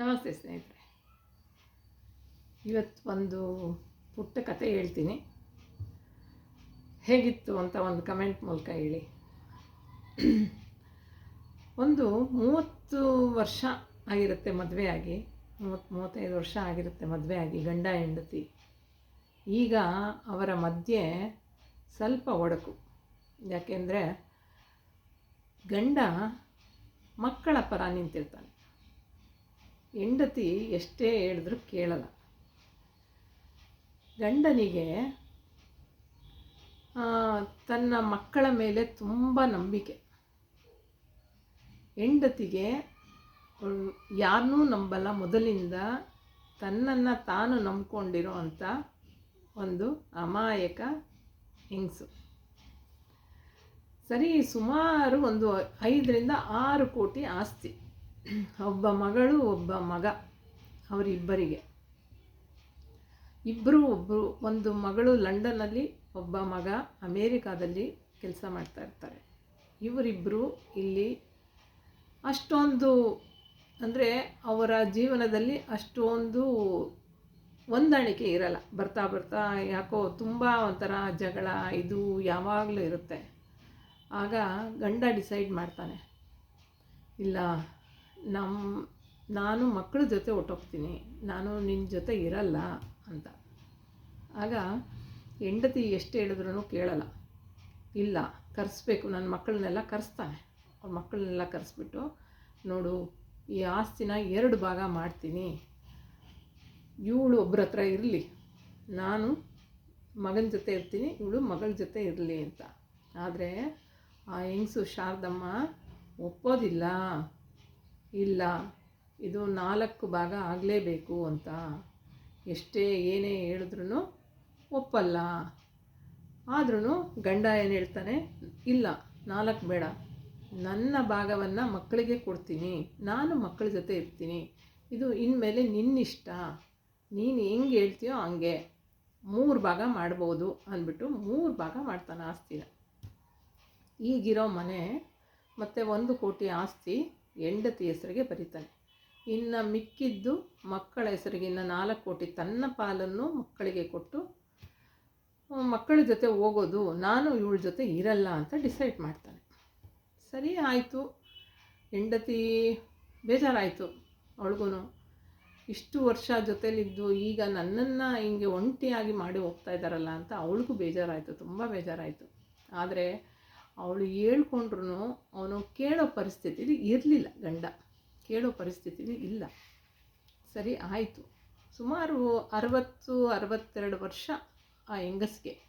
ನಮಸ್ತೆ ಸ್ನೇಹಿತರೆ. ಇವತ್ತು ಒಂದು ಪುಟ್ಟ ಕತೆ ಹೇಳ್ತೀನಿ. ಹೇಗಿತ್ತು ಅಂತ ಒಂದು ಕಮೆಂಟ್ ಮೂಲಕ ಹೇಳಿ. ಒಂದು ಮೂವತ್ತು ವರ್ಷ ಆಗಿರುತ್ತೆ ಮದುವೆಯಾಗಿ ಮೂವತ್ತು ಮೂವತ್ತೈದು ವರ್ಷ ಆಗಿರುತ್ತೆ ಮದುವೆಯಾಗಿ ಗಂಡ, ಹೆಂಡತಿ. ಈಗ ಅವರ ಮಧ್ಯೆ ಸ್ವಲ್ಪ ಒಡಕು. ಯಾಕೆಂದರೆ ಗಂಡ ಮಕ್ಕಳ ಪರ ನಿಂತಿರ್ತಾನೆ. ಹೆಂಡತಿ ಎಷ್ಟೇ ಹೇಳಿದ್ರು ಕೇಳಲ್ಲ. ಗಂಡನಿಗೆ ತನ್ನ ಮಕ್ಕಳ ಮೇಲೆ ತುಂಬ ನಂಬಿಕೆ. ಹೆಂಡತಿಗೆ ಯಾರನ್ನೂ ನಂಬಲ್ಲ. ಮೊದಲಿಂದ ತನ್ನನ್ನು ತಾನು ನಂಬ್ಕೊಂಡಿರೋ ಅಂಥ ಒಂದು ಅಮಾಯಕ ಹೆಂಗಸು. ಸರಿ, ಸುಮಾರು ಒಂದು ಐದರಿಂದ ಆರು ಕೋಟಿ ಆಸ್ತಿ. ಒಬ್ಬ ಮಗಳು, ಒಬ್ಬ ಮಗ, ಅವರಿಬ್ಬರಿಗೆ. ಇಬ್ಬರು ಒಬ್ಬರು ಒಂದು ಮಗಳು ಲಂಡನ್ನಲ್ಲಿ, ಒಬ್ಬ ಮಗ ಅಮೇರಿಕಾದಲ್ಲಿ ಕೆಲಸ ಮಾಡ್ತಾ ಇರ್ತಾರೆ. ಇವರಿಬ್ಬರು ಇಲ್ಲಿ ಅಷ್ಟೊಂದು, ಅಂದರೆ ಅವರ ಜೀವನದಲ್ಲಿ ಅಷ್ಟೊಂದು ಹೊಂದಾಣಿಕೆ ಇರಲ್ಲ. ಬರ್ತಾ ಬರ್ತಾ ಯಾಕೋ ತುಂಬ ಒಂಥರ ಜಗಳ, ಇದು ಯಾವಾಗಲೂ ಇರುತ್ತೆ. ಆಗ ಗಂಡ ಡಿಸೈಡ್ ಮಾಡ್ತಾನೆ, ಇಲ್ಲ ನಮ್ಮ ನಾನು ಮಕ್ಕಳ ಜೊತೆ ಹೊಟ್ಟೋಗ್ತೀನಿ ನಾನು ನಿನ್ನ ಜೊತೆ ಇರಲ್ಲ ಅಂತ. ಆಗ ಹೆಂಡತಿ ಎಷ್ಟು ಹೇಳಿದ್ರೂ ಕೇಳಲ್ಲ. ಇಲ್ಲ, ಕರೆಸ್ಬೇಕು. ನನ್ನ ಮಕ್ಕಳನ್ನೆಲ್ಲ ಕರೆಸ್ತಾನೆ. ಅವ್ರ ಮಕ್ಕಳನ್ನೆಲ್ಲ ಕರೆಸ್ಬಿಟ್ಟು, ನೋಡು, ಈ ಆಸ್ತಿನ ಎರಡು ಭಾಗ ಮಾಡ್ತೀನಿ. ಇವಳು ಒಬ್ಬರ ಹತ್ರ ಇರಲಿ. ನಾನು ಮಗನ ಜೊತೆ ಇರ್ತೀನಿ, ಇವಳು ಮಗಳ ಜೊತೆ ಇರಲಿ ಅಂತ. ಆದರೆ ಆ ಹೆಂಗಸು ಶಾರದಮ್ಮ ಒಪ್ಪೋದಿಲ್ಲ. ಇಲ್ಲ, ಇದು ನಾಲ್ಕು ಭಾಗ ಆಗಲೇಬೇಕು ಅಂತ. ಎಷ್ಟೇ ಏನೇ ಹೇಳಿದ್ರೂ ಒಪ್ಪಲ್ಲ. ಆದ್ರೂ ಗಂಡ ಏನು ಹೇಳ್ತಾನೆ, ಇಲ್ಲ, ನಾಲ್ಕು ಬೇಡ. ನನ್ನ ಭಾಗವನ್ನು ಮಕ್ಕಳಿಗೆ ಕೊಡ್ತೀನಿ, ನಾನು ಮಕ್ಕಳ ಜೊತೆ ಇರ್ತೀನಿ. ಇದು ಇನ್ಮೇಲೆ ನಿನ್ನಿಷ್ಟ. ನೀನು ಹೆಂಗೆ ಹೇಳ್ತೀಯೋ ಹಂಗೆ. ಮೂರು ಭಾಗ ಮಾಡ್ಬೋದು ಅಂದ್ಬಿಟ್ಟು ಮೂರು ಭಾಗ ಮಾಡ್ತಾನೆ ಆಸ್ತಿನ. ಈಗಿರೋ ಮನೆ ಮತ್ತು ಒಂದು ಕೋಟಿ ಆಸ್ತಿ ಹೆಂಡತಿ ಹೆಸರಿಗೆ ಬರೀತಾನೆ. ಇನ್ನು ಮಿಕ್ಕಿದ್ದು ಮಕ್ಕಳ ಹೆಸರಿಗೆ, ಇನ್ನು ನಾಲ್ಕು ಕೋಟಿ ತನ್ನ ಪಾಲನ್ನು ಮಕ್ಕಳಿಗೆ ಕೊಟ್ಟು ಮಕ್ಕಳ ಜೊತೆ ಹೋಗೋದು, ನಾನು ಇವಳ ಜೊತೆ ಇರಲ್ಲ ಅಂತ ಡಿಸೈಡ್ ಮಾಡ್ತಾನೆ. ಸರಿ ಆಯಿತು. ಹೆಂಡತಿ ಬೇಜಾರಾಯಿತು ಅವಳಿಗೂ ಇಷ್ಟು ವರ್ಷ ಜೊತೆಲಿದ್ದು ಈಗ ನನ್ನನ್ನು ಹಿಂಗೆ ಒಂಟಿಯಾಗಿ ಮಾಡಿ ಹೋಗ್ತಾ ಇದ್ದಾರಲ್ಲ ಅಂತ ಅವಳಿಗೂ ಬೇಜಾರಾಯಿತು, ತುಂಬ ಬೇಜಾರಾಯಿತು. ಆದರೆ ಅವಳು ಹೇಳ್ಕೊಂಡ್ರು ಅವನು ಕೇಳೋ ಪರಿಸ್ಥಿತಿಲಿ ಇರಲಿಲ್ಲ ಗಂಡ. ಕೇಳೋ ಪರಿಸ್ಥಿತಿಲಿ ಇಲ್ಲ. ಸರಿ, ಆಯಿತು. ಸುಮಾರು ಅರವತ್ತು, ಅರವತ್ತೆರಡು ವರ್ಷ ಆ ಹೆಂಗಸಿಗೆ.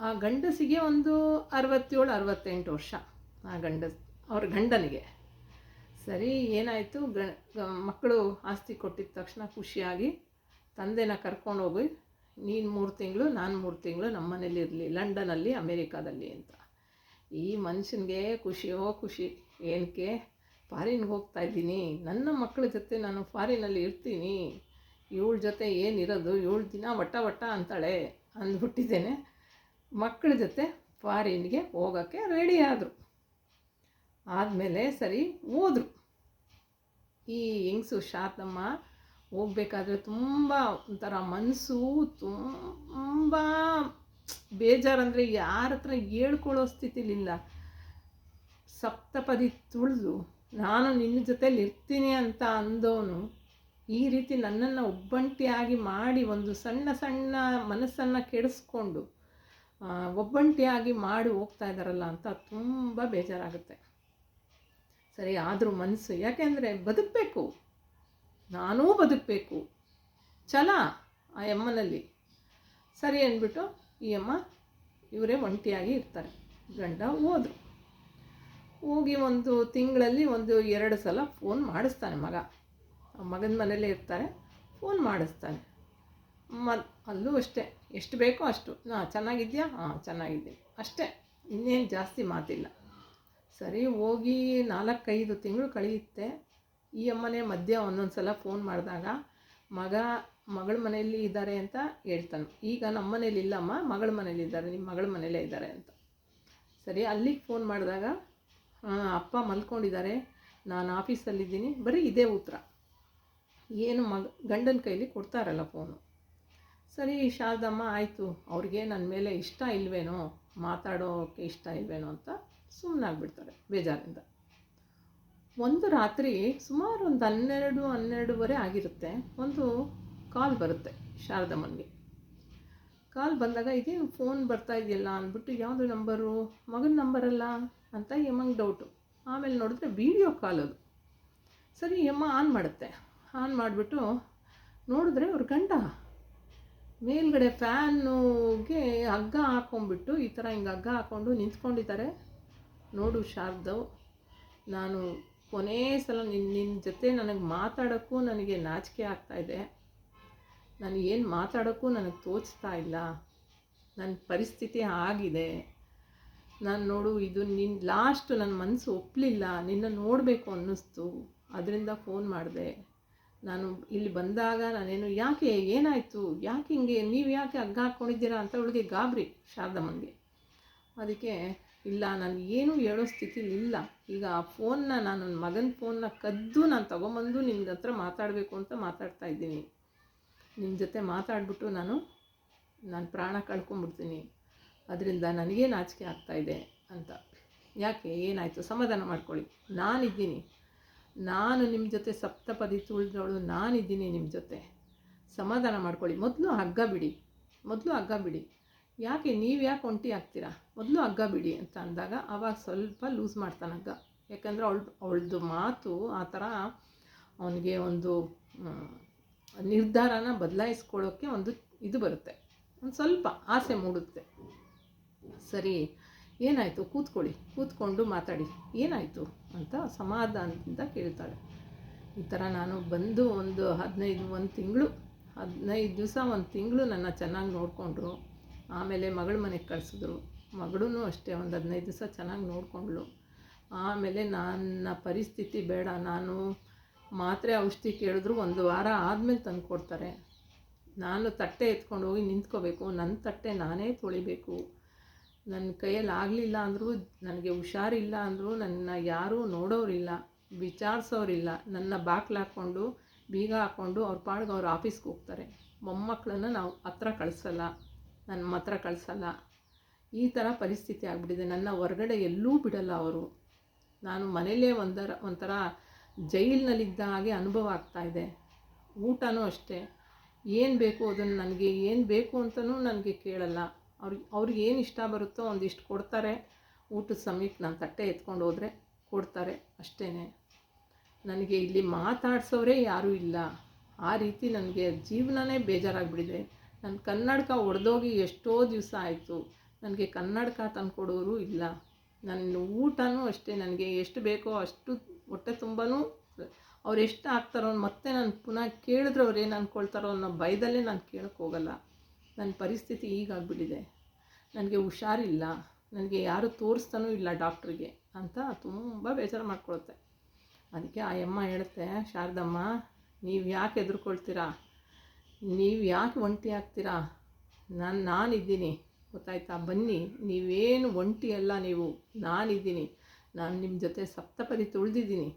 ಆ ಗಂಡಸಿಗೆ ಒಂದು ಅರವತ್ತೇಳು, ಅರವತ್ತೆಂಟು ವರ್ಷ ಆ ಗಂಡ ಅವ್ರ ಗಂಡನಿಗೆ. ಸರಿ, ಏನಾಯಿತು? ಗ ಮಕ್ಕಳು ಆಸ್ತಿ ಕೊಟ್ಟಿದ್ದ ತಕ್ಷಣ ಖುಷಿಯಾಗಿ ತಂದೆನ ಕರ್ಕೊಂಡೋಗಿ, ನೀನು ಮೂರು ತಿಂಗಳು, ನಾನು ಮೂರು ತಿಂಗಳು ನಮ್ಮ ಮನೇಲಿ ಇರಲಿ, ಲಂಡನಲ್ಲಿ, ಅಮೇರಿಕಾದಲ್ಲಿ ಅಂತ. ಈ ಮನುಷ್ಯನಿಗೆ ಖುಷಿಯೋ ಖುಷಿ, ಏನಕ್ಕೆ? ಫಾರಿನ್ಗೆ ಹೋಗ್ತಾ ಇದ್ದೀನಿ. ನನ್ನ ಮಕ್ಕಳ ಜೊತೆ ನಾನು ಫಾರಿನಲ್ಲಿ ಇರ್ತೀನಿ. ಇವಳ ಜೊತೆ ಏನಿರೋದು? ಏಳು ದಿನ ವಟ್ಟ ವಟ್ಟ ಅಂತಾಳೆ ಅಂದ್ಬಿಟ್ಟಿದ್ದೇನೆ. ಮಕ್ಕಳ ಜೊತೆ ಫಾರಿನ್ಗೆ ಹೋಗೋಕ್ಕೆ ರೆಡಿ ಆದರು. ಆದಮೇಲೆ ಸರಿ ಹೋದರು. ಈ ಹೆಂಗಸು ಶಾರದಮ್ಮ ಹೋಗ್ಬೇಕಾದ್ರೆ ತುಂಬ ಒಂಥರ ಮನಸ್ಸು ತುಂಬ ಬೇಜಾರಂದರೆ ಯಾರ ಹತ್ರ ಹೇಳ್ಕೊಳ್ಳೋ ಸ್ಥಿತಿಲಿಲ್ಲ. ಸಪ್ತಪದಿ ತುಳಿದು, ನಾನು ನಿನ್ನ ಜೊತೇಲಿ ಇರ್ತೀನಿ ಅಂತ ಅಂದವನು ಈ ರೀತಿ ನನ್ನನ್ನು ಒಬ್ಬಂಟಿಯಾಗಿ ಮಾಡಿ ಒಂದು ಸಣ್ಣ ಸಣ್ಣ ಮನಸ್ಸನ್ನು ಕೆಡಿಸ್ಕೊಂಡು ಒಬ್ಬಂಟಿಯಾಗಿ ಮಾಡಿ ಹೋಗ್ತಾ ಇದ್ದಾರಲ್ಲ ಅಂತ ತುಂಬ ಬೇಜಾರಾಗುತ್ತೆ. ಸರಿ, ಆದರೂ ಮನಸ್ಸು ಯಾಕೆಂದರೆ ಬದುಕಬೇಕು. ನಾನೂ ಬದುಕಬೇಕು. ಛಲ, ಆ ಎಮ್ಮನಲ್ಲಿ ಸರಿ ಅಂದ್ಬಿಟ್ಟು ಈ ಅಮ್ಮ ಇವರೇ ಒಂಟಿಯಾಗಿ ಇರ್ತಾರೆ. ಗಂಡ ಹೋದರು. ಹೋಗಿ ಒಂದು ತಿಂಗಳಲ್ಲಿ ಒಂದು ಎರಡು ಸಲ ಫೋನ್ ಮಾಡಿಸ್ತಾನೆ ಮಗ. ಮಗನ ಮನೇಲೇ ಇರ್ತಾರೆ, ಫೋನ್ ಮಾಡಿಸ್ತಾನೆ. ಮ ಅಲ್ಲೂ ಅಷ್ಟೇ. ಎಷ್ಟು ಬೇಕೋ ಅಷ್ಟು. ಹಾಂ ಚೆನ್ನಾಗಿದ್ಯಾ? ಹಾಂ, ಚೆನ್ನಾಗಿದ್ದೀನಿ. ಅಷ್ಟೇ. ಇನ್ನೇನು ಜಾಸ್ತಿ ಮಾತಿಲ್ಲ. ಸರಿ, ಹೋಗಿ ನಾಲ್ಕೈದು ತಿಂಗಳು ಕಳೆಯುತ್ತೆ. ಈ ಅಮ್ಮನೇ ಮಧ್ಯ ಒಂದೊಂದು ಸಲ ಫೋನ್ ಮಾಡಿದಾಗ, ಮಗ ಮಗಳ ಮನೆಯಲ್ಲಿ ಇದ್ದಾರೆ ಅಂತ ಹೇಳ್ತಾನೆ. ಈಗ ನಮ್ಮ ಮನೇಲಿ ಇಲ್ಲಮ್ಮ, ಮಗಳ ಮನೇಲಿ ಇದ್ದಾರೆ, ನಿಮ್ಮ ಮಗಳ ಮನೇಲೇ ಇದ್ದಾರೆ ಅಂತ. ಸರಿ, ಅಲ್ಲಿಗೆ ಫೋನ್ ಮಾಡಿದಾಗ ಅಪ್ಪ ಮಲ್ಕೊಂಡಿದ್ದಾರೆ, ನಾನು ಆಫೀಸಲ್ಲಿದ್ದೀನಿ ಬರೀ ಇದೇ ಉತ್ತರ. ಏನು ಮಗ, ಗಂಡನ ಕೈಲಿ ಕೊಡ್ತಾರಲ್ಲ ಫೋನು ಸರಿ, ಶಾರದಮ್ಮ, ಆಯಿತು, ಅವ್ರಿಗೆ ನನ್ನ ಮೇಲೆ ಇಷ್ಟ ಇಲ್ವೇನೋ ಮಾತಾಡೋಕ್ಕೆ ಇಷ್ಟ ಇಲ್ವೇನೋ ಅಂತ ಸುಮ್ಮನಾಗ್ಬಿಡ್ತಾರೆ ಬೇಜಾರಿಂದ. ಒಂದು ರಾತ್ರಿ ಸುಮಾರು ಒಂದು ಹನ್ನೆರಡು, ಹನ್ನೆರಡೂವರೆ ಆಗಿರುತ್ತೆ. ಒಂದು ಕಾಲ್ ಬರುತ್ತೆ ಶಾರದಮ್ಮನಿಗೆ ಕಾಲ್ ಬಂದಾಗ ಇದೇನು ಫೋನ್ ಬರ್ತಾ ಇದೆಯಲ್ಲ ಅಂದ್ಬಿಟ್ಟು ಯಾವುದು ನಂಬರು ಮಗನ ನಂಬರಲ್ಲ ಅಂತ ಯಮ್ಮಂಗೆ ಡೌಟು ಆಮೇಲೆ ನೋಡಿದ್ರೆ ವೀಡಿಯೋ ಕಾಲ್ ಅದು. ಸರಿ, ಯಮ್ಮ ಆನ್ ಮಾಡುತ್ತೆ. ಆನ್ ಮಾಡಿಬಿಟ್ಟು ನೋಡಿದ್ರೆ ಅವ್ರ ಗಂಡ. ಮೇಲ್ಗಡೆ ಫ್ಯಾನುಗೆ ಹಗ್ಗ ಹಾಕೊಂಡ್ಬಿಟ್ಟು ಈ ಥರ ಹಿಂಗೆ ಹಗ್ಗ ಹಾಕ್ಕೊಂಡು ನಿಂತ್ಕೊಂಡಿದ್ದಾರೆ. ನೋಡು ಶಾರದವ್ ನಾನು ಕೊನೇ ಸಲ ನಿನ್ನ ನಿನ್ನ ಜೊತೆ ನನಗೆ ಮಾತಾಡೋಕ್ಕೂ ನನಗೆ ನಾಚಿಕೆ ಆಗ್ತಾಯಿದೆ ನಾನು ಏನು ಮಾತಾಡೋಕ್ಕೂ ನನಗೆ ತೋಚ್ತಾ ಇಲ್ಲ. ನನ್ನ ಪರಿಸ್ಥಿತಿ ಆಗಿದೆ. ನಾನು ನೋಡು, ಇದು ನಿನ್ನ ಲಾಸ್ಟ್ ನನ್ನ ಮನಸ್ಸು ಒಪ್ಪಲಿಲ್ಲ ನಿನ್ನ ನೋಡಬೇಕು ಅನ್ನಿಸ್ತು. ಅದರಿಂದ ಫೋನ್ ಮಾಡಿದೆ. ನಾನು ಇಲ್ಲಿ ಬಂದಾಗ ನಾನೇನು, ಯಾಕೆ, ಏನಾಯಿತು? ಯಾಕೆ ಹಿಂಗೆ? ನೀವು ಯಾಕೆ ಹಗ್ಗ ಹಾಕ್ಕೊಂಡಿದ್ದೀರಾ ಅಂತ ಅವಳಿಗೆ ಗಾಬರಿ ಶಾರದಮ್ಮನಿಗೆ ಅದಕ್ಕೆ, ಇಲ್ಲ, ನಾನು ಏನೂ ಹೇಳೋ ಸ್ಥಿತಿಲಿ ಇಲ್ಲ. ಈಗ ಆ ಫೋನ್ನ ನಾನು ನನ್ನ ಮಗನ ಫೋನ್ನ ಕದ್ದು ನಾನು ತೊಗೊಂಬಂದು ನಿನ್ನ ಹತ್ರ ಮಾತಾಡಬೇಕು ಅಂತ ಮಾತಾಡ್ತಾ ಇದ್ದೀನಿ. ನಿಮ್ಮ ಜೊತೆ ಮಾತಾಡ್ಬಿಟ್ಟು ನಾನು ನಾನು ಪ್ರಾಣ ಕಳ್ಕೊಂಡ್ಬಿಡ್ತೀನಿ ಅದರಿಂದ ನನಗೇನು ನಾಚಿಕೆ ಆಗ್ತಾಯಿದೆ ಅಂತ. ಯಾಕೆ? ಏನಾಯಿತು? ಸಮಾಧಾನ ಮಾಡ್ಕೊಳ್ಳಿ. ನಾನಿದ್ದೀನಿ. ನಾನು ನಿಮ್ಮ ಜೊತೆ ಸಪ್ತಪದಿ ತುಳಿದವಳು, ನಾನಿದ್ದೀನಿ ನಿಮ್ಮ ಜೊತೆ. ಸಮಾಧಾನ ಮಾಡ್ಕೊಳ್ಳಿ. ಮೊದಲು ಹಗ್ಗ ಬಿಡಿ. ಮೊದಲು ಹಗ್ಗ ಬಿಡಿ. ಯಾಕೆ? ನೀವು ಯಾಕೆ ಒಂಟಿ ಆಗ್ತೀರಾ? ಮೊದಲು ಹಗ್ಗ ಬಿಡಿ ಅಂತ ಅಂದಾಗ ಆವಾಗ ಸ್ವಲ್ಪ ಲೂಸ್ ಮಾಡ್ತಾನೆ ಹಗ್ಗ. ಯಾಕಂದರೆ ಅವಳು, ಅವಳದು ಮಾತು ಆ ಥರ ಅವನಿಗೆ ಒಂದು ನಿರ್ಧಾರನ ಬದಲಾಯಿಸ್ಕೊಳ್ಳೋಕ್ಕೆ ಒಂದು ಇದು ಬರುತ್ತೆ. ಒಂದು ಸ್ವಲ್ಪ ಆಸೆ ಮೂಡುತ್ತೆ. ಸರಿ, ಏನಾಯಿತು? ಕೂತ್ಕೊಳ್ಳಿ. ಕೂತ್ಕೊಂಡು ಮಾತಾಡಿ. ಏನಾಯಿತು ಅಂತ ಸಮಾಧಾನದಿಂದ ಕೇಳ್ತಾಳೆ. ಈ ಥರ ನಾನು ಬಂದು ಒಂದು ಹದಿನೈದು, ಒಂದು ತಿಂಗಳು, ಹದಿನೈದು ದಿವಸ, ಒಂದು ತಿಂಗಳು ನನ್ನ ಚೆನ್ನಾಗಿ ನೋಡಿಕೊಂಡ್ರು. ಆಮೇಲೆ ಮಗಳ ಮನೆಗೆ ಕಳಿಸಿದ್ರು. ಮಗಳೂ ಅಷ್ಟೇ, ಒಂದು ಹದಿನೈದು ದಿವಸ ಚೆನ್ನಾಗಿ ನೋಡಿಕೊಂಡ್ಳು. ಆಮೇಲೆ ನನ್ನ ಪರಿಸ್ಥಿತಿ ಬೇಡ. ನಾನು ಮಾತ್ರೆ ಔಷಧಿ ಕೇಳಿದ್ರು ಒಂದು ವಾರ ಆದಮೇಲೆ ತಂದು ಕೊಡ್ತಾರೆ. ನಾನು ತಟ್ಟೆ ಎತ್ಕೊಂಡು ಹೋಗಿ ನಿಂತ್ಕೋಬೇಕು. ನನ್ನ ತಟ್ಟೆ ನಾನೇ ತೊಳಿಬೇಕು. ನನ್ನ ಕೈಯಲ್ಲಿ ಆಗಲಿಲ್ಲ ಅಂದರೂ ನನಗೆ ಹುಷಾರಿಲ್ಲ ಅಂದರೂ ನನ್ನ ಯಾರೂ ನೋಡೋರಿಲ್ಲ, ವಿಚಾರಿಸೋರಿಲ್ಲ. ನನ್ನ ಬಾಕ್ಲು ಹಾಕ್ಕೊಂಡು, ಬೀಗ ಹಾಕ್ಕೊಂಡು ಅವ್ರ ಪಾಡ್ಗೆ ಅವ್ರ ಆಫೀಸ್ಗೆ ಹೋಗ್ತಾರೆ. ಮೊಮ್ಮಕ್ಕಳನ್ನು ನಾವು ಹತ್ರ ಕಳಿಸಲ್ಲ, ನನ್ನ ಹತ್ರ ಕಳಿಸಲ್ಲ. ಈ ಥರ ಪರಿಸ್ಥಿತಿ ಆಗಿಬಿಟ್ಟಿದೆ. ನನ್ನ ಹೊರಗಡೆ ಎಲ್ಲೂ ಬಿಡಲ್ಲ ಅವರು. ನಾನು ಮನೆಯಲ್ಲೇ ಒಂದರ, ಒಂಥರ ಜೈಲಿನಲ್ಲಿದ್ದ ಹಾಗೆ ಅನುಭವ ಆಗ್ತಾ ಇದೆ. ಊಟನೂ ಅಷ್ಟೇ. ಏನು ಬೇಕು ಅದನ್ನು ನನಗೆ, ಏನು ಬೇಕು ಅಂತಲೂ ನನಗೆ ಕೇಳಲ್ಲ. ಅವ್ರಿಗೆ ಅವ್ರಿಗೆ ಏನು ಇಷ್ಟ ಬರುತ್ತೋ ಒಂದಿಷ್ಟು ಕೊಡ್ತಾರೆ. ಊಟದ ಸಮಯಕ್ಕೆ ನಾನು ತಟ್ಟೆ ಎತ್ಕೊಂಡು ಹೋದರೆ ಕೊಡ್ತಾರೆ ಅಷ್ಟೇ ನನಗೆ ಇಲ್ಲಿ ಮಾತಾಡ್ಸೋರೇ ಯಾರೂ ಇಲ್ಲ. ಆ ರೀತಿ ನನಗೆ ಜೀವನನೇ ಬೇಜಾರಾಗಿಬಿಟ್ಟಿದೆ ನನ್ನ ಕನ್ನಡಕ ಒಡೆದೋಗಿ ಎಷ್ಟೋ ದಿವಸ ಆಯಿತು. ನನಗೆ ಕನ್ನಡಕ ತಂದುಕೊಡೋರು ಇಲ್ಲ. ನನ್ನ ಊಟನೂ ಅಷ್ಟೇ. ನನಗೆ ಎಷ್ಟು ಬೇಕೋ ಅಷ್ಟು ಹೊಟ್ಟೆ ತುಂಬನೂ ಅವ್ರು ಎಷ್ಟು ಹಾಕ್ತಾರೋ ಮತ್ತೆ ನಾನು ಪುನಃ ಕೇಳಿದ್ರೆ ಅವ್ರು ಏನು ಅಂದ್ಕೊಳ್ತಾರೋ ಅನ್ನೋ ಭಯದಲ್ಲೇ ನಾನು ಕೇಳೋಕ್ಕೆ ಹೋಗಲ್ಲ. ನನ್ನ ಪರಿಸ್ಥಿತಿ ಈಗಾಗ್ಬಿಟ್ಟಿದೆ ನನಗೆ ಹುಷಾರಿಲ್ಲ. ನನಗೆ ಯಾರು ತೋರಿಸ್ತಾನೂ ಇಲ್ಲ ಡಾಕ್ಟ್ರಿಗೆ ಅಂತ ತುಂಬ ಬೇಜಾರು ಮಾಡ್ಕೊಳುತ್ತೆ. ಅದಕ್ಕೆ ಆ ಅಮ್ಮ ಹೇಳುತ್ತೆ, ಶಾರದಮ್ಮ, ನೀವು ಯಾಕೆ ಎದುರ್ಕೊಳ್ತೀರಾ ನೀವು ಯಾಕೆ ಒಂಟಿ ಆಗ್ತೀರಾ? ನಾನು ನಾನಿದ್ದೀನಿ. ಗೊತ್ತಾಯ್ತಾ? ಬನ್ನಿ. ನೀವೇನು ಒಂಟಿ ಅಲ್ಲ ನೀವು. ನಾನಿದ್ದೀನಿ. ನಾನು ನಿಮ್ಮ ಜೊತೆ ಸಪ್ತಪದಿ ತುಳಿದಿದ್ದೀನಿ.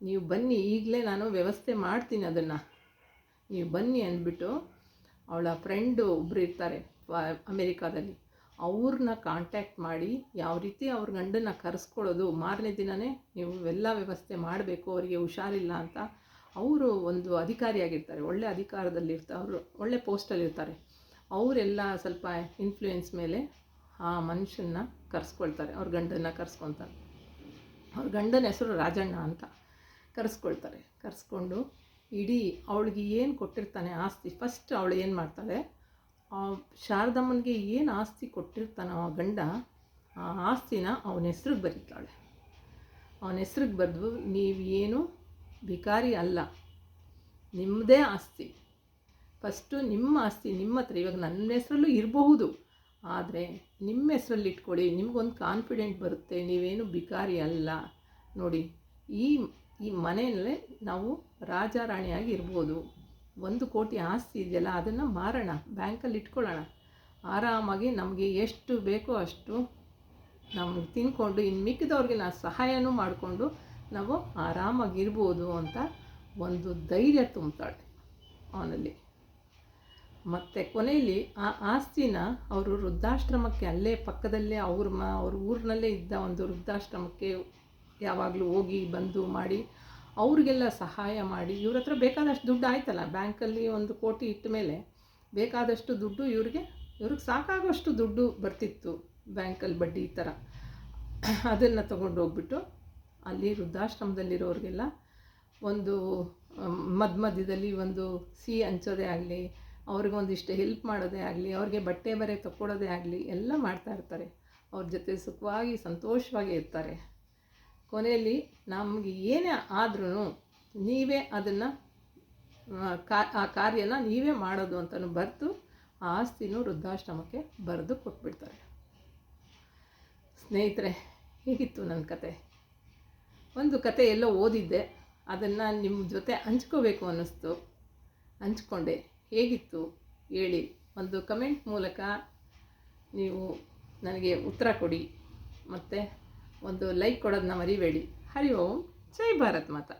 ನೀವು ಬನ್ನಿ, ಈಗಲೇ ನಾನು ವ್ಯವಸ್ಥೆ ಮಾಡ್ತೀನಿ ಅದನ್ನು. ನೀವು ಬನ್ನಿ ಅಂದ್ಬಿಟ್ಟು ಅವಳ ಫ್ರೆಂಡು ಒಬ್ಬರು ಇರ್ತಾರೆ ಅಮೇರಿಕಾದಲ್ಲಿ. ಅವ್ರನ್ನ ಕಾಂಟ್ಯಾಕ್ಟ್ ಮಾಡಿ, ಯಾವ ರೀತಿ ಅವ್ರ ಗಂಡನ್ನ ಕರೆಸ್ಕೊಳ್ಳೋದು, ಮಾರನೇ ದಿನವೇ ನೀವು ಎಲ್ಲ ವ್ಯವಸ್ಥೆ ಮಾಡಬೇಕು, ಅವರಿಗೆ ಹುಷಾರಿಲ್ಲ ಅಂತ ಅವರು ಒಂದು ಅಧಿಕಾರಿಯಾಗಿರ್ತಾರೆ ಒಳ್ಳೆ ಅಧಿಕಾರದಲ್ಲಿ ಇರ್ತಾರೆ ಅವರು ಒಳ್ಳೆ ಪೋಸ್ಟಲ್ಲಿರ್ತಾರೆ ಅವರೆಲ್ಲ ಸ್ವಲ್ಪ ಇನ್ಫ್ಲೂಯೆನ್ಸ್ ಮೇಲೆ ಆ ಮನುಷ್ಯನ್ನ ಕರೆಸ್ಕೊಳ್ತಾರೆ, ಅವ್ರ ಗಂಡನ್ನ ಕರೆಸ್ಕೊತಾರೆ ಅವ್ರ ಗಂಡನ ಹೆಸರು ರಾಜಣ್ಣ ಅಂತ ಕರೆಸ್ಕೊಳ್ತಾರೆ. ಕರೆಸ್ಕೊಂಡು ಇಡೀ ಅವಳಿಗೆ ಏನು ಕೊಟ್ಟಿರ್ತಾನೆ ಆಸ್ತಿ ಫಸ್ಟ್ ಅವಳು ಏನು ಮಾಡ್ತಾಳೆ ಶಾರದಮ್ಮನಿಗೆ ಏನು ಆಸ್ತಿ ಕೊಟ್ಟಿರ್ತಾನೋ ಆ ಗಂಡ, ಆ ಆಸ್ತಿನ ಅವನ ಹೆಸ್ರಿಗೆ ಬರೀತಾಳೆ. ಅವನ ಹೆಸ್ರಿಗೆ ಬರೆದು ನೀವು ಏನು ಭಿಕಾರಿ ಅಲ್ಲ ನಿಮ್ಮದೇ ಆಸ್ತಿ. ಫಸ್ಟು ನಿಮ್ಮ ಆಸ್ತಿ, ನಿಮ್ಮ ಹತ್ರ ಇವಾಗ ನನ್ನ ಹೆಸರಲ್ಲೂ ಇರಬಹುದು. ಆದರೆ ನಿಮ್ಮ ಹೆಸರಲ್ಲಿ ಇಟ್ಕೊಳ್ಳಿ, ನಿಮಗೊಂದು ಕಾನ್ಫಿಡೆಂಟ್ ಬರುತ್ತೆ, ನೀವೇನು ಭಿಕಾರಿ ಅಲ್ಲ. ನೋಡಿ, ಈ ಈ ಮನೆಯಲ್ಲೇ ನಾವು ರಾಜ ರಾಣಿಯಾಗಿ ಇರ್ಬೋದು. ಒಂದು ಕೋಟಿ ಆಸ್ತಿ ಇದೆಯಲ್ಲ, ಅದನ್ನು ಮಾರೋಣ, ಬ್ಯಾಂಕಲ್ಲಿ ಇಟ್ಕೊಳ್ಳೋಣ. ಆರಾಮಾಗಿ ನಮಗೆ ಎಷ್ಟು ಬೇಕೋ ಅಷ್ಟು ನಮ್ಗೆ ತಿನ್ಕೊಂಡು ಇನ್ನು ಮಿಕ್ಕಿದವ್ರಿಗೆ ನಾವು ಸಹಾಯನೂ ಮಾಡಿಕೊಂಡು ನಾವು ಆರಾಮಾಗಿರ್ಬೋದು ಅಂತ ಒಂದು ಧೈರ್ಯ ತುಂಬ್ತಾಳೆ ಅವನಲ್ಲಿ. ಮತ್ತು ಕೊನೆಯಲ್ಲಿ ಆ ಆಸ್ತಿನ ಅವರು ವೃದ್ಧಾಶ್ರಮಕ್ಕೆ ಅಲ್ಲೇ ಪಕ್ಕದಲ್ಲೇ ಅವ್ರ ಮ, ಅವ್ರ ಊರಿನಲ್ಲೇ ಇದ್ದ ಒಂದು ವೃದ್ಧಾಶ್ರಮಕ್ಕೆ ಯಾವಾಗಲೂ ಹೋಗಿ ಬಂದು ಮಾಡಿ ಅವ್ರಿಗೆಲ್ಲ ಸಹಾಯ ಮಾಡಿ ಇವ್ರ ಹತ್ರ ಬೇಕಾದಷ್ಟು ದುಡ್ಡು ಆಯ್ತಲ್ಲ. ಬ್ಯಾಂಕಲ್ಲಿ ಒಂದು ಕೋಟಿ ಇಟ್ಟ ಮೇಲೆ ಬೇಕಾದಷ್ಟು ದುಡ್ಡು ಇವ್ರಿಗೆ ಇವ್ರಿಗೆ ಸಾಕಾಗುವಷ್ಟು ದುಡ್ಡು ಬರ್ತಿತ್ತು ಬ್ಯಾಂಕಲ್ಲಿ ಬಡ್ಡಿ ಈ ಥರ. ಅದನ್ನು ತೊಗೊಂಡು ಹೋಗ್ಬಿಟ್ಟು ಅಲ್ಲಿ ವೃದ್ಧಾಶ್ರಮದಲ್ಲಿರೋರಿಗೆಲ್ಲ ಒಂದು ಮಧ್ಯ ಮಧ್ಯದಲ್ಲಿ ಒಂದು ಸಿಹಿ ಹಂಚೋದೇ ಆಗಲಿ ಅವ್ರಿಗೊಂದಿಷ್ಟು ಹೆಲ್ಪ್ ಮಾಡೋದೇ ಆಗಲಿ, ಅವ್ರಿಗೆ ಬಟ್ಟೆ ಬರೆ ತಕ್ಕೊಡೋದೇ ಆಗಲಿ, ಎಲ್ಲ ಮಾಡ್ತಾ ಇರ್ತಾರೆ. ಅವ್ರ ಜೊತೆ ಸುಖವಾಗಿ, ಸಂತೋಷವಾಗಿ ಇರ್ತಾರೆ. ಕೊನೆಯಲ್ಲಿ ನಮಗೆ ಏನೇ ಆದ್ರೂ ನೀವೇ ಅದನ್ನು, ಆ ಕಾರ್ಯನ ನೀವೇ ಮಾಡೋದು ಅಂತಲೂ ಬರೆದು ಆ ಆಸ್ತಿನೂ ವೃದ್ಧಾಶ್ರಮಕ್ಕೆ ಬರೆದು ಕೊಟ್ಬಿಡ್ತಾರೆ. ಸ್ನೇಹಿತರೆ, ಹೇಗಿತ್ತು ನನ್ನ ಕತೆ. ಒಂದು ಕತೆ ಎಲ್ಲೋ ಓದಿದ್ದೆ, ಅದನ್ನು ನಿಮ್ಮ ಜೊತೆ ಹಂಚ್ಕೋಬೇಕು ಅನ್ನಿಸ್ತು. ಹಂಚ್ಕೊಂಡೆ. ಹೇಗಿತ್ತು ಹೇಳಿ ಒಂದು ಕಮೆಂಟ್ ಮೂಲಕ ನೀವು ನನಗೆ ಉತ್ತರ ಕೊಡಿ ಮತ್ತು ಒಂದು ಲೈಕ್ ಕೊಡೋದನ್ನ ಮರಿಬೇಡಿ. ಹರಿ ಓಂ. ಜೈ ಭಾರತ್ ಮಾತಾ.